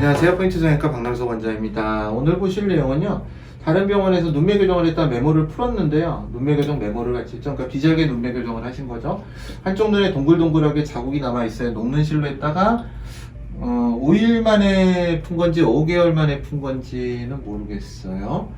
안녕하세요. 포인트 정형외과 박남석 원장입니다. 오늘 보실 내용은요. 다른 병원에서 눈매 교정을 했다 메모를 풀었는데요. 눈매 교정 메모를 같이 했죠. 그러니까 비절개 눈매 교정을 하신 거죠. 한쪽 눈에 동글동글하게 자국이 남아 있어요. 녹는 실로 했다가 어, 5일 만에 푼 건지 5개월 만에 푼 건지는 모르겠어요.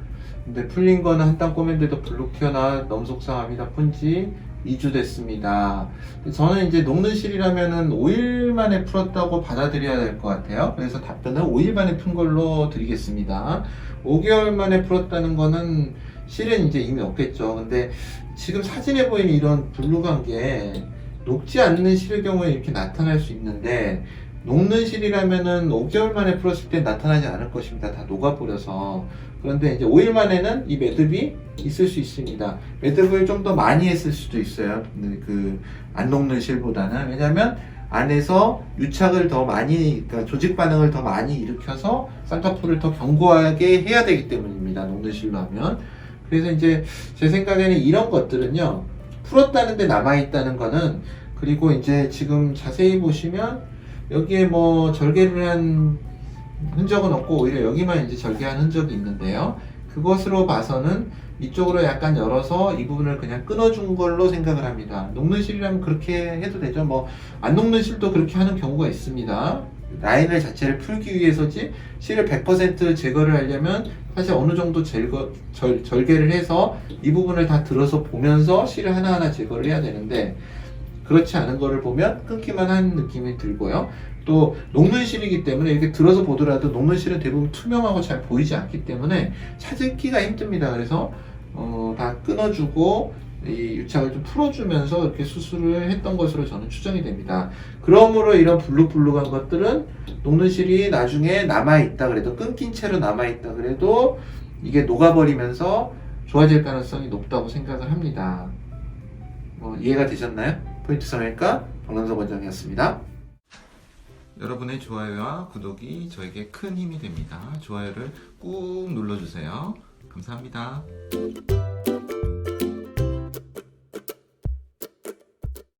근데 풀린 거는 한땀 꼬맨데도 블룩 튀어나 너무 속상합니다. 푼지 2주 됐습니다. 저는 이제 녹는 실이라면은 5일 만에 풀었다고 받아들여야 될 것 같아요. 그래서 답변은 5일 만에 푼 걸로 드리겠습니다. 5개월 만에 풀었다는 거는 실은 이제 이미 없겠죠. 근데 지금 사진에 보이는 이런 블루간 게 녹지 않는 실의 경우에 이렇게 나타날 수 있는데 녹는 실이라면은 5개월 만에 풀었을 때 나타나지 않을 것입니다. 다 녹아버려서. 그런데 이제 5일 만에는 이 매듭이 있을 수 있습니다. 매듭을 좀 더 많이 했을 수도 있어요. 그, 안 녹는 실보다는. 왜냐면 안에서 유착을 더 많이, 그러니까 조직 반응을 더 많이 일으켜서 쌍꺼풀을 더 견고하게 해야 되기 때문입니다. 녹는 실로 하면. 그래서 이제 제 생각에는 이런 것들은요, 풀었다는데 남아있다는 거는, 그리고 이제 지금 자세히 보시면, 여기에 뭐 절개를 한 흔적은 없고 오히려 여기만 이제 절개한 흔적이 있는데요. 그것으로 봐서는 이쪽으로 약간 열어서 이 부분을 그냥 끊어준 걸로 생각을 합니다. 녹는 실이라면 그렇게 해도 되죠. 뭐 안 녹는 실도 그렇게 하는 경우가 있습니다. 라인을 자체를 풀기 위해서지 실을 100% 제거를 하려면 사실 어느 정도 제거, 절, 절개를 해서 이 부분을 다 들어서 보면서 실을 하나하나 제거를 해야 되는데 그렇지 않은 거를 보면 끊기만 한 느낌이 들고요. 또 녹는 실이기 때문에 이렇게 들어서 보더라도 녹는 실은 대부분 투명하고 잘 보이지 않기 때문에 찾기가 힘듭니다. 그래서 어, 다 끊어주고 이 유착을 좀 풀어주면서 이렇게 수술을 했던 것으로 저는 추정이 됩니다. 그러므로 이런 블룩블룩한 것들은 녹는 실이 나중에 남아있다 그래도 끊긴 채로 남아있다 그래도 이게 녹아버리면서 좋아질 가능성이 높다고 생각을 합니다. 뭐 이해가 되셨나요? 포인트 성형외과 박남석 원장이었습니다. 여러분의 좋아요와 구독이 저에게 큰 힘이 됩니다. 좋아요를 꾹 눌러주세요. 감사합니다.